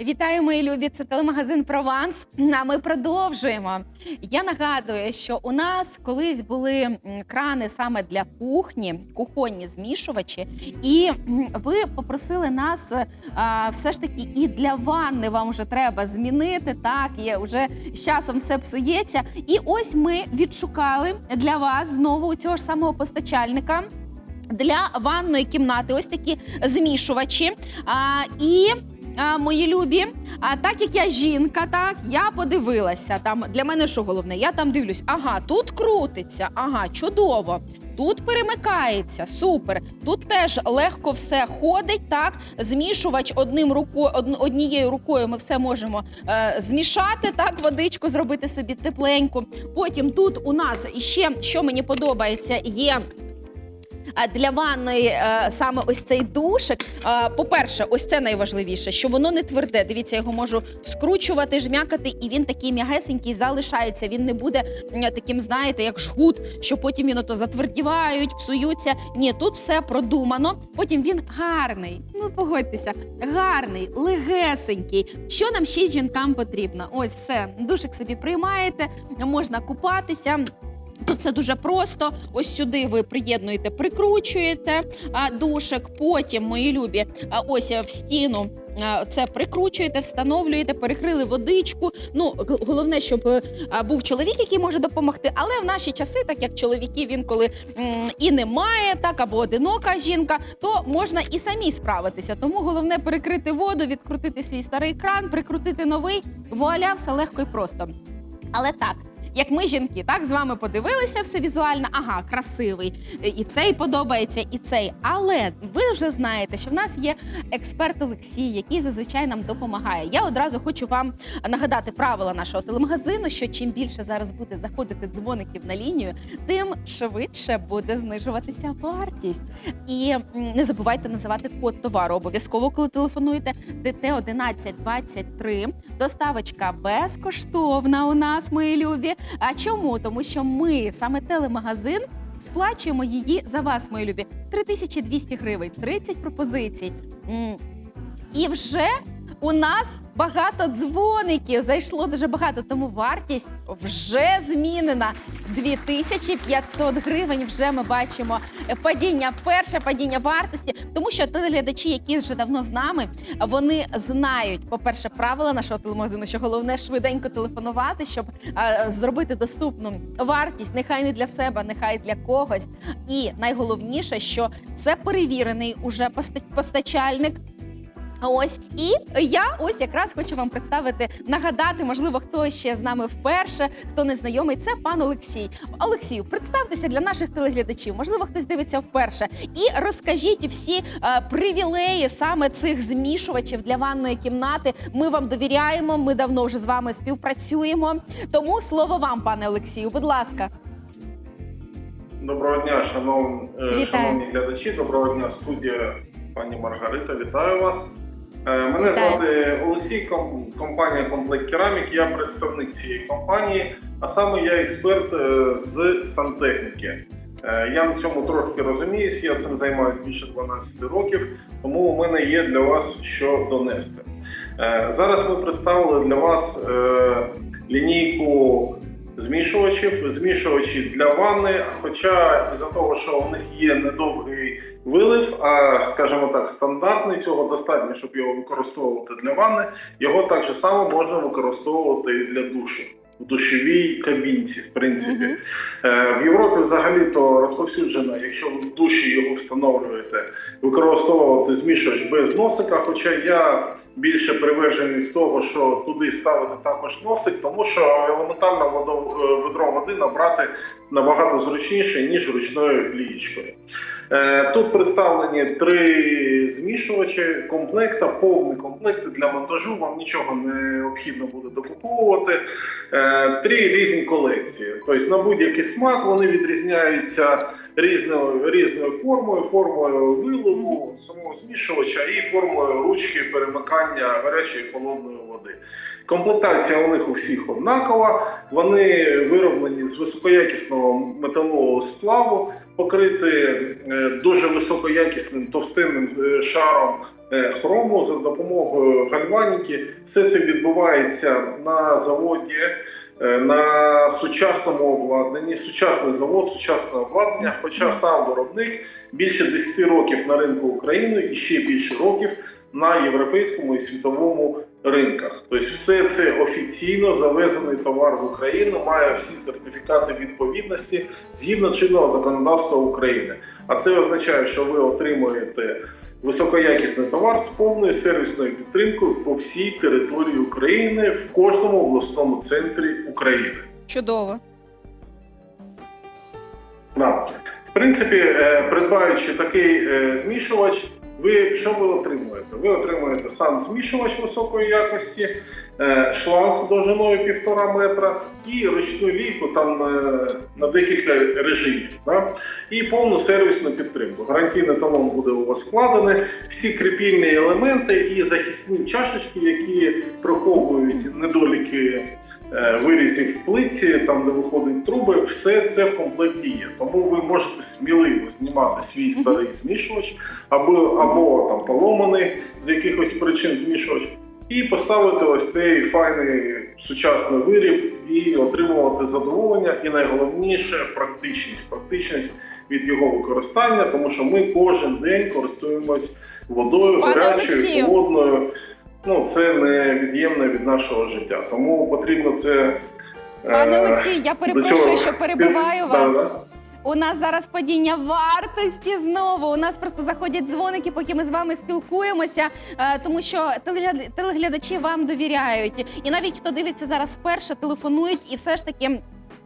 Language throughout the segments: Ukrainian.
Вітаю, мої любі! Це телемагазин Прованс. А ми продовжуємо. Я нагадую, що у нас колись були крани саме для кухні, кухонні змішувачі, і ви попросили нас е, а, все ж таки і для ванни вам вже треба змінити. Так, є вже з часом все псується. І ось ми відшукали для вас знову цього ж самого постачальника. Для ванної кімнати ось такі змішувачі. А, і мої любі, а так як я жінка, так я подивилася. Там для мене що головне? Я там дивлюсь, ага, тут крутиться, ага, чудово. Тут перемикається, супер. Тут теж легко все ходить. Так, змішувач одним рукою, однією рукою ми все можемо е, змішати, так, водичку зробити собі тепленьку. Потім тут у нас іще, що мені подобається, є для ванної е, саме ось цей душик. Е, По-перше, ось це найважливіше, що воно не тверде. Дивіться, я його можу скручувати, жмякати, і він такий м'ягесенький залишається. Він не буде таким, знаєте, як жгут, що потім він ото затвердівають, псуються. Ні, тут все продумано. Потім він гарний. Ну погодьтеся, гарний, легесенький. Що нам ще жінкам потрібно? Ось все, душик собі приймаєте, можна купатися. Все дуже просто. Ось сюди ви приєднуєте, прикручуєте душик. Потім, мої любі, ось в стіну. Це прикручуєте, встановлюєте, перекрили водичку. Ну головне, щоб е, був чоловік, який може допомогти. Але в наші часи, так як чоловіків інколи і немає, так або одинока жінка, то можна і самі справитися. Тому головне перекрити воду, відкрутити свій старий кран, прикрутити новий. Вуаля, все легко і просто. Але так. Як ми жінки, так з вами подивилися все візуально. Ага, красивий. І цей подобається, і цей. Але ви вже знаєте, що в нас є експерт Олексій, який зазвичай нам допомагає. Я одразу хочу вам нагадати правила нашого телемагазину: що чим більше зараз буде заходити дзвоників на лінію, тим швидше буде знижуватися вартість. І не забувайте називати код товару обов'язково, коли телефонуєте. ДТ 1123. Доставочка безкоштовна у нас, мої любі. А чому? Тому що ми саме телемагазин. Сплачуємо її за вас, мої любі. 3200 гривень, 30 пропозицій. І вже у нас багато дзвоників. Зайшло дуже багато, тому вартість вже змінена. 2500 гривень. Вже ми бачимо падіння, перше падіння вартості, тому що телеглядачі, які вже давно з нами, вони знають, по-перше, правила нашого телемагазину, що головне швиденько телефонувати, щоб а, зробити доступну вартість, нехай не для себе, нехай для когось. І найголовніше, що це перевірений уже поста- постачальник. Ось і я ось якраз хочу вам представити, нагадати, можливо, хто ще з нами вперше, хто не знайомий. Це пан Олексій. Олексію, представтеся для наших телеглядачів. Можливо, хтось дивиться вперше. І розкажіть всі е, привілеї саме цих змішувачів для ванної кімнати. Ми вам довіряємо. Ми давно вже з вами співпрацюємо. Тому слово вам, пане Олексію. Будь ласка, Доброго дня, шанов... е, Вітаю. шановні глядачі. Доброго дня, студія пані Маргарита. Вітаю вас. Е, Мене звати Олексій, компанія Комплект Керамік. Я представник цієї компанії, а саме я експерт е, з сантехніки. Е, Я на цьому трохи розуміюсь, я цим займаюся більше 12 років, тому у мене є для вас що донести. Зараз ми представили для вас лінійку змішувачів, змішувачі для ванни. Хоча із-за того, що у них є недовгий вилив, а скажімо так, стандартний, цього достатньо, щоб його використовувати для ванни. Його так само можна використовувати і для душу. В душовій кабінці, в принципі. Мгм. Е, В Європі взагалі то розповсюджено, якщо ви в душі його встановлюєте, використовувати змішувач без носика. Хоча я більше привержений з того, що туди ставити також носик, тому що елементарно водо- е, ведро води набрати набагато зручніше, ніж ручною лієчкою. Е, Тут представлені три змішувачі комплекта, повний комплект для монтажу. Вам нічого не необхідно буде докуповувати. Е, Три різні колекції. Тобто на будь-який смак вони відрізняються різною, різною формою, формою виливу самого змішувача і формою ручки перемикання гарячої і холодної води. Комплектація у них у всіх однакова. Вони вироблені з високоякісного металового сплаву. покрити е, дуже високоякісним товстинним е, шаром е, хрому за допомогою гальваніки. Все це відбувається на заводі. Е, На сучасному обладнанні, сучасний завод, сучасне обладнання. Хоча сам виробник більше 10 років на ринку України і ще більше років на європейському і світовому ринках. Тобто, все це офіційно завезений товар в Україну, має всі сертифікати відповідності згідно чинного законодавства України. А це означає, що ви отримуєте високоякісний товар з повною сервісною підтримкою по всій території України в кожному обласному центрі України. Чудово. Да. В принципі, е, придбаючи такий е, змішувач, ви що ви отримуєте? Ви отримуєте сам змішувач високої якості, шланг довжиною півтора метра і ручну лійку там е, на декілька режимів. Да? І повну сервісну підтримку. Гарантійний талон буде у вас вкладений, всі кріпільні елементи і захисні чашечки, які приховують недоліки е, вирізів в плиці, там де виходять труби, все це в комплекті є. Тому ви можете сміливо знімати свій старий змішувач або, або там поломаний з якихось причин змішувач, і поставити ось цей файний сучасний виріб і отримувати задоволення. І найголовніше практичність. Практичність від його використання, тому що ми кожен день користуємось водою, Пане гарячою, холодною. Ну, це невід'ємне від нашого життя. Тому потрібно це. Пане е, Олексію, я перепрошую, що перебиваю вас. У нас зараз падіння вартості знову. У нас просто заходять дзвоники, поки ми з вами спілкуємося, е, тому що телегляд- телеглядачі вам довіряють. І навіть хто дивиться зараз вперше, телефонують і все ж таки.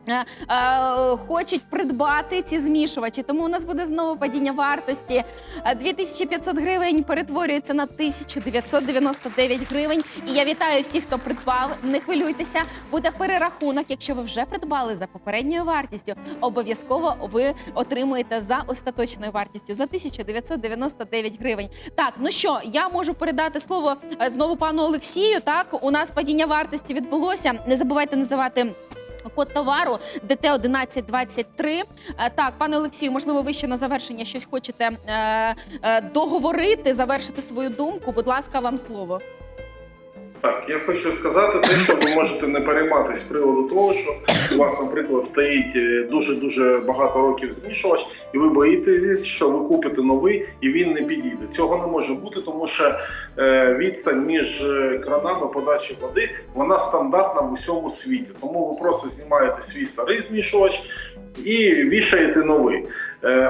Е, е, Хочуть придбати ці змішувачі, тому у нас буде знову падіння вартості. Е, 2500 гривень перетворюється на 1999 гривень. І я вітаю всіх, хто придбав. Не хвилюйтеся, буде перерахунок. Якщо ви вже придбали за попередньою вартістю, обов'язково ви отримуєте за остаточною вартістю за 1999 гривень. Так, ну що, я можу передати слово е, знову пану Олексію. Так, у нас падіння вартості відбулося. Не забувайте називати. Код товару ДТ 1123. Е, Так, пане Олексію, можливо, ви ще на завершення щось хочете е, е, договорити, завершити свою думку. Будь ласка, вам слово. Так, я хочу сказати те, що ви можете не перейматися з приводу того, що у вас, наприклад, стоїть е, дуже-дуже багато років змішувач, і ви боїтесь, що ви купите новий і він не підійде. Цього не може бути, тому що е, відстань між е, кранами подачі води вона стандартна в усьому світі. Тому ви просто знімаєте свій старий змішувач і вішаєте новий.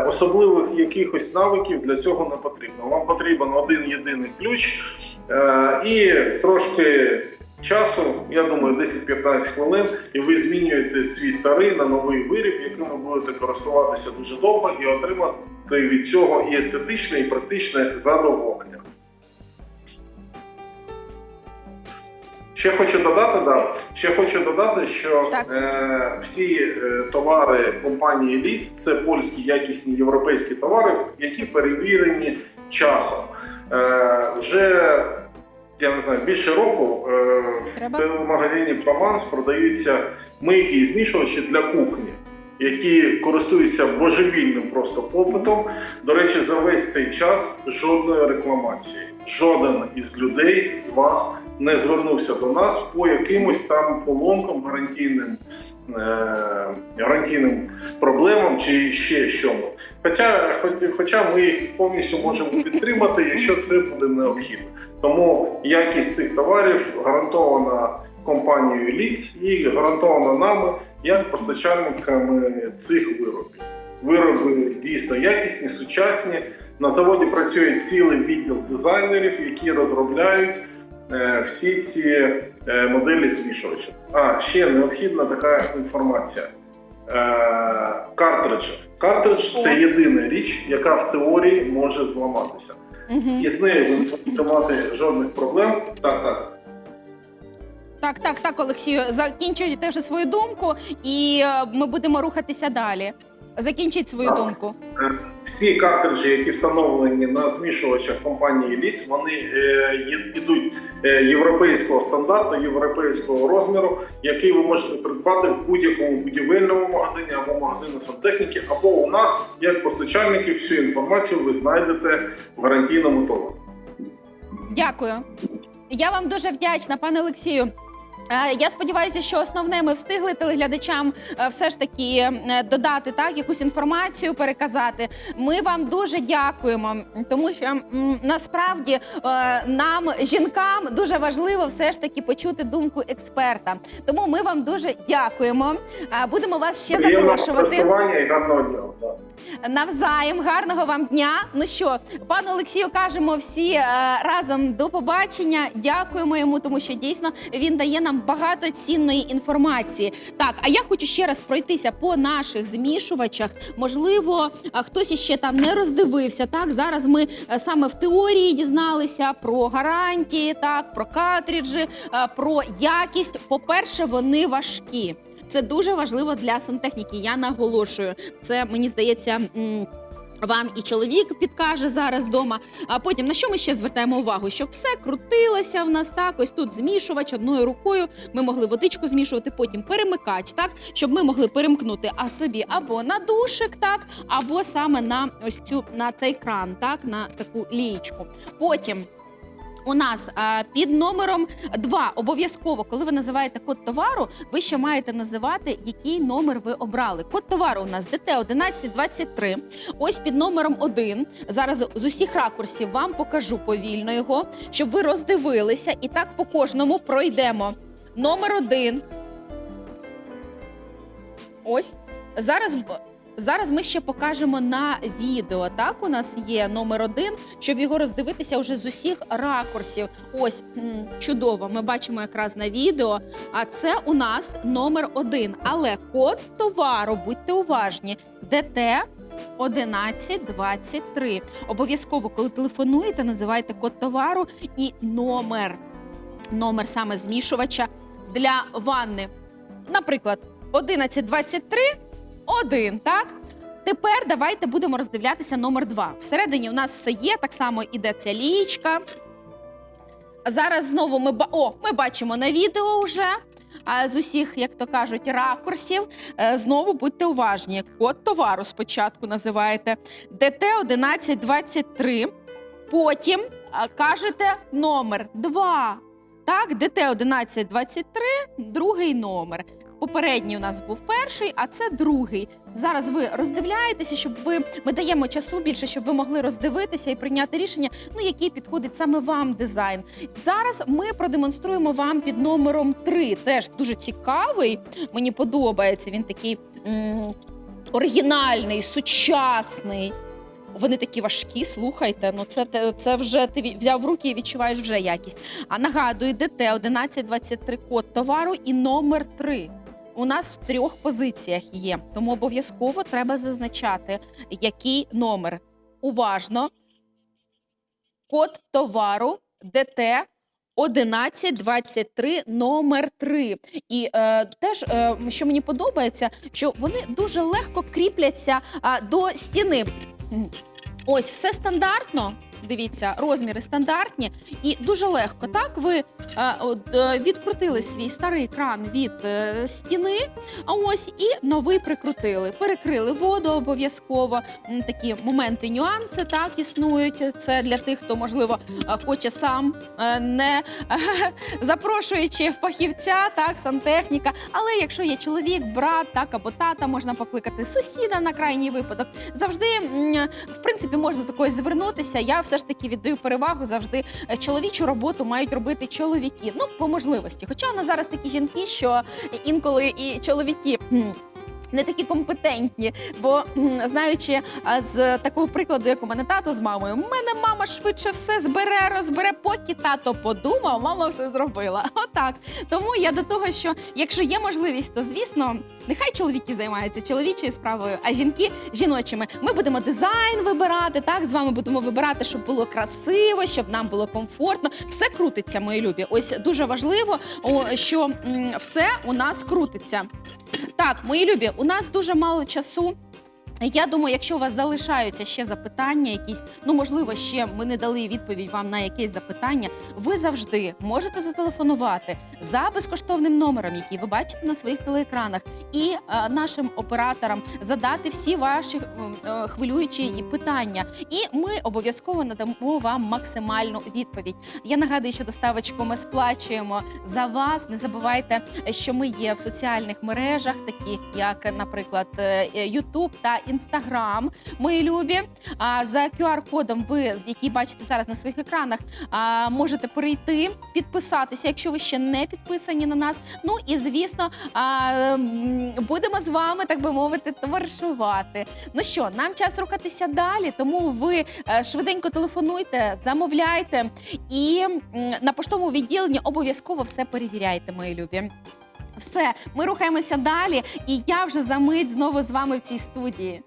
Особливих якихось навиків для цього не потрібно. Вам потрібен один єдиний ключ. Е, і трошки часу, я думаю, 10-15 хвилин, і ви змінюєте свій старий на новий виріб, яким ви будете користуватися дуже довго і отримати від цього і естетичне, і практичне задоволення. Ще хочу додати, да, ще хочу додати, що Так. е, всі е, товари компанії Ліц це польські якісні європейські товари, які перевірені часом. Е, вже я не знаю, більше року е, Треба? в магазині Прованс продаються мийки і змішувачі для кухні, які користуються божевільним просто попитом. До речі, за весь цей час жодної рекламації. Жоден із людей з вас не звернувся до нас по якимось там поломкам гарантійним. е, Гарантійним проблемам чи ще чому. Хоча, хоча ми їх повністю можемо підтримати, якщо це буде необхідно. Тому якість цих товарів гарантована компанією Ліц і гарантована нами як постачальниками цих виробів. Вироби дійсно якісні, сучасні. На заводі працює цілий відділ дизайнерів, які розробляють всі ці е, моделі змішувачів. А ще необхідна така інформація. Е, картриджі. Картридж це єдина річ, яка в теорії може зламатися. І з нею ви не будете мати жодних проблем. Так, так. Так, так, так, Олексію, закінчуйте вже свою думку, і е, ми будемо рухатися далі. Закінчіть свою Так. думку. Е, всі картриджі, які встановлені на змішувачах компанії Ліс, вони е, йдуть е, європейського стандарту, європейського розміру, який ви можете придбати в будь-якому будівельному магазині або магазині сантехніки, або у нас, як постачальники, всю інформацію ви знайдете в гарантійному товарі. Дякую. Я вам дуже вдячна, пане Олексію. Е, Я сподіваюся, що основне ми встигли телеглядачам е, все ж таки е, додати так якусь інформацію, переказати. Ми вам дуже дякуємо, тому що насправді нам, жінкам, дуже важливо все ж таки почути думку експерта. Тому ми вам дуже дякуємо. Будемо вас ще Приємного запрошувати. і гарного дня. Навзаєм, гарного вам дня. Ну що, пану Олексію, кажемо всі е, разом до побачення. Дякуємо йому, тому що дійсно він дає нам багато цінної інформації. Так, а я хочу ще раз пройтися по наших змішувачах. Можливо, хтось іще там не роздивився. Так, зараз ми е, саме в теорії дізналися про гарантії, так, про картриджі, е, про якість. По-перше, вони важкі. Це дуже важливо для сантехніки. Я наголошую. Це мені здається. Вам і чоловік підкаже зараз вдома. А потім на що ми ще звертаємо увагу? Щоб все крутилося в нас так. Ось тут змішувач одною рукою. Ми могли водичку змішувати, потім перемикач, так щоб ми могли перемкнути а собі або на душик, так, або саме на ось цю на цей кран, так на таку лієчку. Потім у нас а, під номером 2 обов'язково, коли ви називаєте код товару, ви ще маєте називати, який номер ви обрали. Код товару у нас ДТ 1123. Ось під номером 1. Зараз з усіх ракурсів вам покажу повільно його, щоб ви роздивилися. І так по кожному пройдемо. Номер 1. Ось. Зараз Зараз ми ще покажемо на відео. Так, у нас є номер один, щоб його роздивитися вже з усіх ракурсів. Ось чудово. Ми бачимо якраз на відео. А це у нас номер один. Але код товару, будьте уважні, ДТ 1123. Обов'язково, коли телефонуєте, називайте код товару і номер. Номер саме змішувача для ванни. Наприклад, 1123 один, так? Тепер давайте будемо роздивлятися номер два. Всередині у нас все є, так само іде ця лічка. Зараз знову ми О, ми бачимо на відео вже. А з усіх, як то кажуть, ракурсів. Е, Знову будьте уважні. Код товару спочатку називаєте ДТ 1123. Потім кажете номер 2. Так, ДТ 1123, другий номер. Попередній у нас був перший, а це другий. Зараз ви роздивляєтеся, щоб ви ми даємо часу більше, щоб ви могли роздивитися і прийняти рішення, ну який підходить саме вам дизайн. Зараз ми продемонструємо вам під номером 3. Теж дуже цікавий. Мені подобається. Він такий м- оригінальний, сучасний. Вони такі важкі, слухайте. Ну це це вже ти взяв в руки і відчуваєш вже якість. А нагадую, ДТ 1123 код товару і номер 3. У нас в трьох позиціях є, тому обов'язково треба зазначати, який номер. Уважно. Код товару ДТ 1123 номер 3. І е, теж, е, що мені подобається, що вони дуже легко кріпляться а, до стіни. Ось все стандартно. Дивіться, розміри стандартні і дуже легко. Так, ви е, е, відкрутили свій старий кран від е, стіни, а ось і новий прикрутили. Перекрили воду обов'язково. Такі моменти, нюанси так існують. Це для тих, хто можливо хоче сам, не запрошуючи фахівця, так, сантехніка. Але якщо є чоловік, брат, так або тата, можна покликати сусіда на крайній випадок. Завжди, в принципі, можна такою звернутися. Я все ж таки віддаю перевагу завжди е, чоловічу роботу мають робити чоловіки. Ну, по можливості. Хоча у зараз такі жінки, що інколи і чоловіки. Не такі компетентні, бо знаючи з такого прикладу, як у мене тато з мамою, у мене мама швидше все збере, розбере, поки тато подумав, мама все зробила. Отак. Тому я до того, що якщо є можливість, то звісно, нехай чоловіки займаються чоловічою справою, а жінки жіночими. Ми будемо дизайн вибирати. Так з вами будемо вибирати, щоб було красиво, щоб нам було комфортно. Все крутиться, мої любі. Ось дуже важливо, що все у нас крутиться. Так, мої любі, у нас дуже мало часу. Я думаю, якщо у вас залишаються ще запитання, якісь, ну можливо, ще ми не дали відповідь вам на якесь запитання. Ви завжди можете зателефонувати за безкоштовним номером, який ви бачите на своїх телеекранах, і е, нашим операторам задати всі ваші е, хвилюючі і питання. І ми обов'язково надамо вам максимальну відповідь. Я нагадую, що доставочку ми сплачуємо за вас. Не забувайте, що ми є в соціальних мережах, таких як, наприклад, е, YouTube та Instagram. Мої любі. А за QR-кодом, ви який бачите зараз на своїх екранах, можете перейти, підписатися, якщо ви ще не підписані на нас. Ну і звісно, будемо з вами, так би мовити, товаришувати. Ну що, нам час рухатися далі, тому ви е, швиденько телефонуйте, замовляйте і на поштовому відділенні обов'язково все перевіряйте, мої любі. Все, ми рухаємося далі, і я вже за мить знову з вами в цій студії.